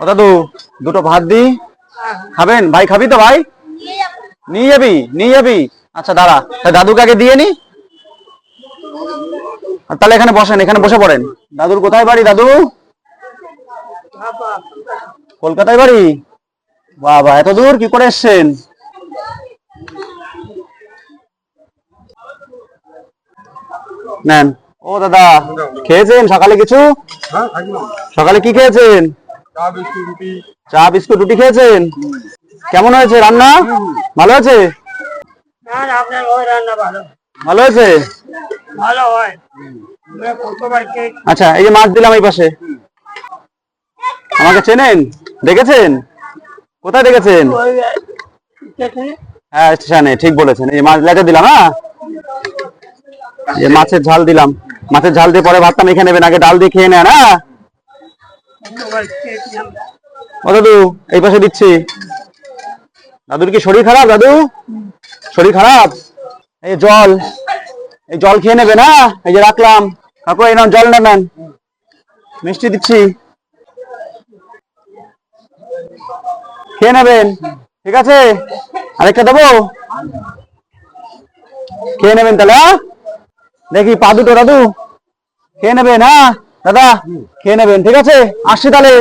ও দাদু, দুটো ভাত দি। খাবেন? ভাই, খাবি তো ভাই? নিয়ে যাবি নিয়ে যাবি। আচ্ছা দাঁড়া। দাদুকে আগে দিয়ে নি। তাহলে এখানে বসেন, এখানে বসে পড়েন। দাদুর কোথায় বাড়ি, দাদু? কলকাতায় বাড়ি? বাবা, এত দূর? কি করে এসছেন? নেন। ও দাদা, খেয়েছেন সকালে কিছু? সকালে কি খেয়েছেন? চা বিস্কুট রুটি। খেয়েছেন? কেমন হয়েছে রান্না? ভালো আছে? ভালো। হয়েছে? আচ্ছা এই যে মাছ দিলাম এই পাশে। আমাকে চেনেন? দেখেছেন কোথায় দেখেছেন হ্যাঁ স্টেশনে ঠিক বলেছেন। এই মাছ লেজা দিলাম হ্যাঁ? এই মাছের ঝাল দিলাম। মাছের ঝাল দিয়ে পরে ভাতটা মেখে নেবেন আগে ডাল দিয়ে খেয়ে নেন হ্যাঁ? দাদু এই পাশে দিচ্ছি। দাদুর কি শরীর খারাপ, দাদু? শরীর খারাপ? এই জল এই জল খেয়ে নেবে না? এই যে রাখলাম। কাকু, এই জল না নেন। মিষ্টি দিচ্ছি। খেয়ে নেবেন। ঠিক আছে? আরেকটা দেবো? খেয়ে নেবেন তাহলে হ্যাঁ? দেখি পা দুটো, দাদু। খেয়ে নেবেন হ্যাঁ? দাদা খেয়ে নেবেন ঠিক আছে? আসছি তাহলে।